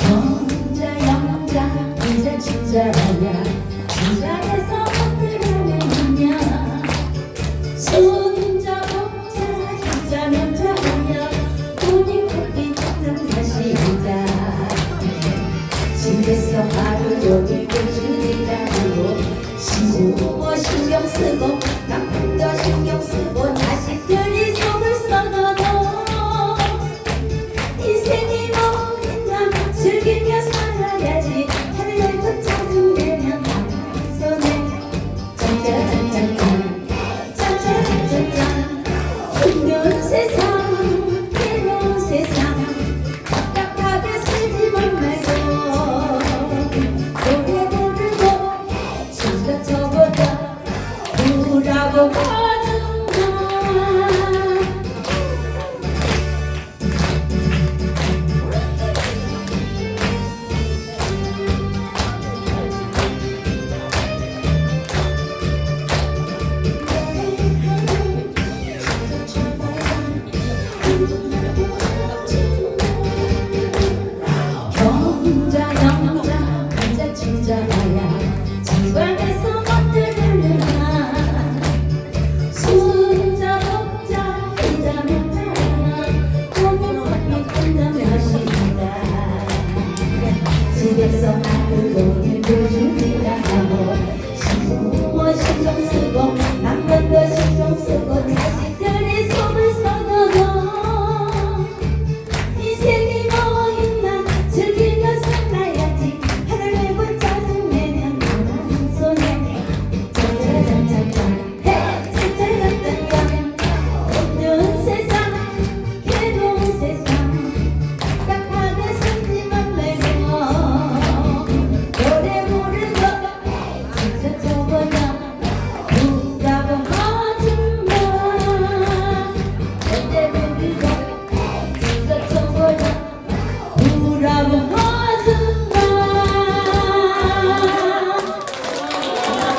혼자 영자 혼자 진짜 아야 不让我哭。Thank you.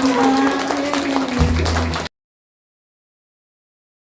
Bye.